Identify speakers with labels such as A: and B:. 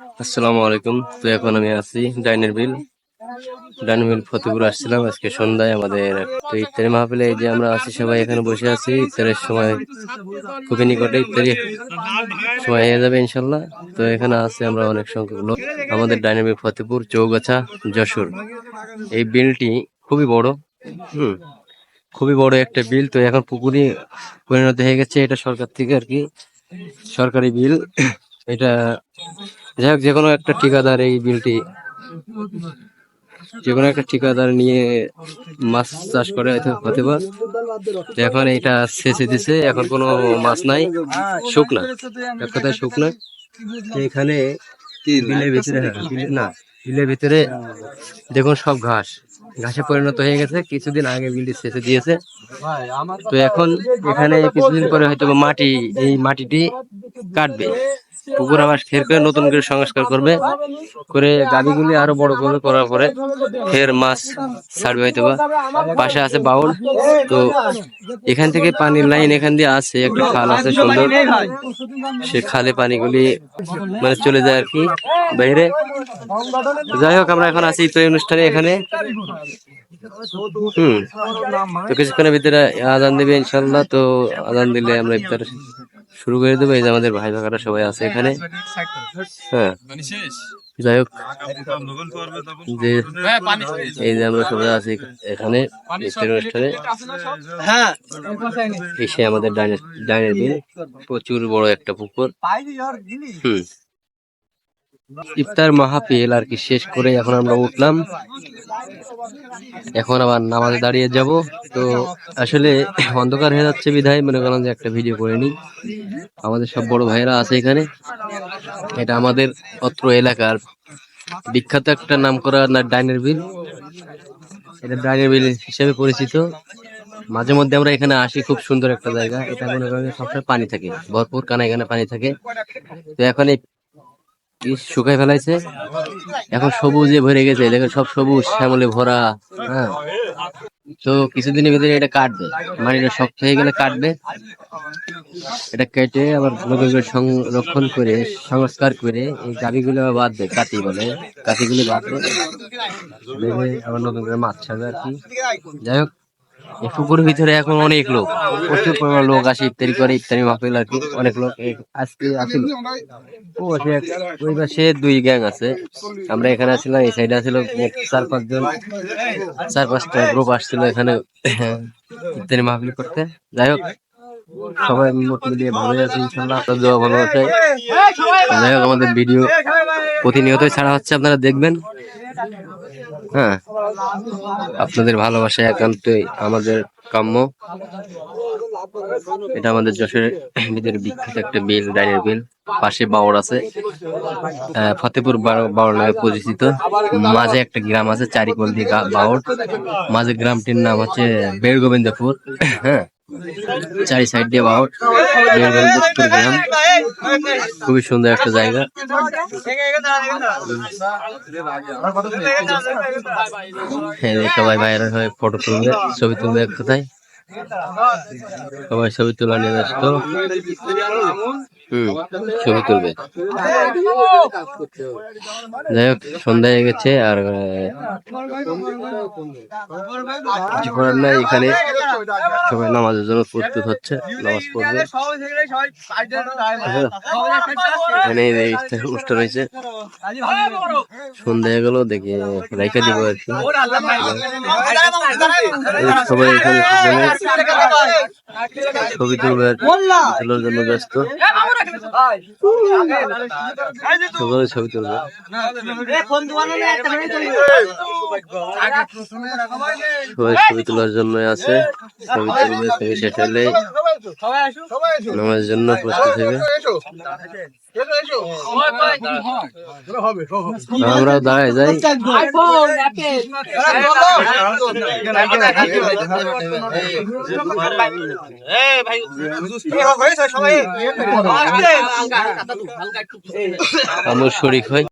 A: আসসালামু আলাইকুম। তো এখন আমি আছি ডাইনের বিল। ডাইনের বিল ফতেপুর আসছিলাম। আজকে সন্ধ্যায় আমাদের তো ইফতারি মাহফিলে এই যে আমরা আছি, সবাই এখানে বসে আছি। ইফতারের সময় খুবই নিকটে ইফতারি সময় হয়ে যাবে ইনশাল্লাহ তো এখানে আছে আমরা অনেক সংখ্যক লোক। আমাদের ডাইনের বিল ফতেপুর, চৌগাছা, যশোর। এই বিলটি খুবই বড়। হুম, খুবই বড় একটা বিল। তো এখন পুকুরি পরিণত হয়ে গেছে। এটা সরকার থেকে আর কি। সরকারি বিল। এটা যাই হোক যে কোনো একটা ঠিকাদার এই বিলটি যে কোনো একটা ঠিকাদার নিয়ে মাছ চাষ করে হয়তো, হতে পারে। এখন এটা শেষে দিছে এখন কোনো মাছ নাই শুকনা এক কথায় শুকনা এখানে বিলের ভিতরে না, বিলের ভিতরে দেখুন সব ঘাস। ঘাসে পরিণত হয়ে গেছে। কিছুদিন আগে বিলটি শেষে দিয়েছে তো এখন এখানে কিছুদিন পরে হয়তো মাটি, এই মাটিটি কাটবে। পুকুর আবার ফের করে নতুন করে সংস্কার করবে, করে গাবিগুলি আরও বড় করে করার পরে ফের মাছ ছাড়বে হয়তো বা পাশে আছে বাউল। তো এখান থেকে পানির লাইন এখান দিয়ে আছে, একটা খাল আছে সুন্দর। সে খালে পানিগুলি মানে চলে যায় আর কি বাইরে। যাই হোক, আমরা এখন আছি তো অনুষ্ঠানে এখানে। হুম। তো কিছুক্ষণের ভিতরে আজান দিবে ইনশাল্লাহ তো আজান দিলে আমরা ইফতার শুরু করে দেবো এই যে আমাদের ভাই ভাগারা সবাই আছে এখানে। হ্যাঁ। যাই হোক যে এই যে আমরা সবাই আছি এখানে ইফতার অনুষ্ঠানে। এসে আমাদের ডাইনের ডাইনের বিল প্রচুর বড় একটা পুকুর। হুম। ইফতার মাহফিল আর কি শেষ করে এখন আমরা উঠলাম। এখন আবার নামাজে দাঁড়িয়ে যাব। তো আসলে অন্ধকার হয়ে যাচ্ছে বিধায়, মনে করলাম যে একটা ভিডিও করে নিই। আমাদের সব বড় ভাইয়েরা আছে এখানে। এটা আমাদের অত্র এলাকার বিখ্যাত একটা নাম করা ডাইনের বিল। এটা ডাইনের বিল হিসেবে পরিচিত। মাঝে মধ্যে আমরা এখানে আসি, খুব সুন্দর একটা জায়গা। এটা মনে করেন সবসময় পানি থাকে। ভরপুর কানা এখানে পানি থাকে। তো এখন এই শুকাই ফেলাইছে। এখন সবুজে ভরে গেছে, দেখেন সব সবুজ, শ্যামলে ভরা হ্যাঁ। তো কিছুদিনের ভিতরে এটা কাটবে, মাটিটা শক্ত হয়ে গেলে কাটবে। এটা কেটে আবার করে সংরক্ষণ করে, সংস্কার করে এই আবার বাঁধবে, কাতি বলে। কাতিগুলো বাঁধবে, বেঁধে আবার নতুন করে মাছ ছাড়বে আর কি। যাই হোক পুকুরের ভিতরে এখন অনেক লোক, প্রচুর পরিমাণ লোক আসে, ইফতারি করে, ইফতারি মাহফিল আর কি, অনেক লোক আজকে আসিল। ও ওই পাশে দুই গ্যাং আছে। আমরা এখানে আছিলাম এই সাইডে মোট চার পাঁচজন চার পাঁচটা গ্রুপ আসছিল এখানে, ইফতারি মাহফিল করতে। যাই হোক, সবাই মোট মিলিয়ে ভালোই আছে ইনশাল্লাহ আপনার ভালো আছে। যাই হোক, আমাদের ভিডিও প্রতিনিয়তই ছাড়া হচ্ছে, আপনারা দেখবেন। হ্যাঁ। আপনাদের ভালোবাসা একান্তই আমাদের কাম্য। এটা আমাদের যশোরের ভিতরে বিখ্যাত একটা বিল ডাইনের বিল। পাশে বাওড় আছে। ফতেপুর বাও- বাওড় নামে পরিচিত। মাঝে একটা গ্রাম আছে চারিকোল দিয়ে বাওড় মাঝে গ্রামটির নাম হচ্ছে বেড় গোবিন্দপুর হ্যাঁ। চারি সাইড দিয়ে গ্রাম। খুবই সুন্দর একটা জায়গা। হ্যাঁ সবাই বাইরে হয়ে ফটো তুলবে, ছবি তুলবে এক কথায়। সবাই ছবি তোলা নিয়ে ব্যস্ত। ছবি তুলবে। যাই হোক, সন্ধ্যা হয়ে গেছে আর কিছু করার নাই এখানে। সবাই নামাজের জন্য প্রস্তুত হচ্ছে, নামাজ পড়বে। এখানে যে ইফতার অনুষ্ঠান হয়েছে। সন্ধ্যা হয়ে গেল, দেখি রাইখা দিব আর কি। সবাই এখানে ছবি তুলবে আর তোলার জন্য ব্যস্ত। সবাই ছবি তুলবে সবাই ছবি তোলার জন্য আছে ছবি তুলবে ছবি শেষ হলে নামাজের জন্য প্রস্তুত হবে আমরাও দাঁড়ায় যাই আমরা শরিক হই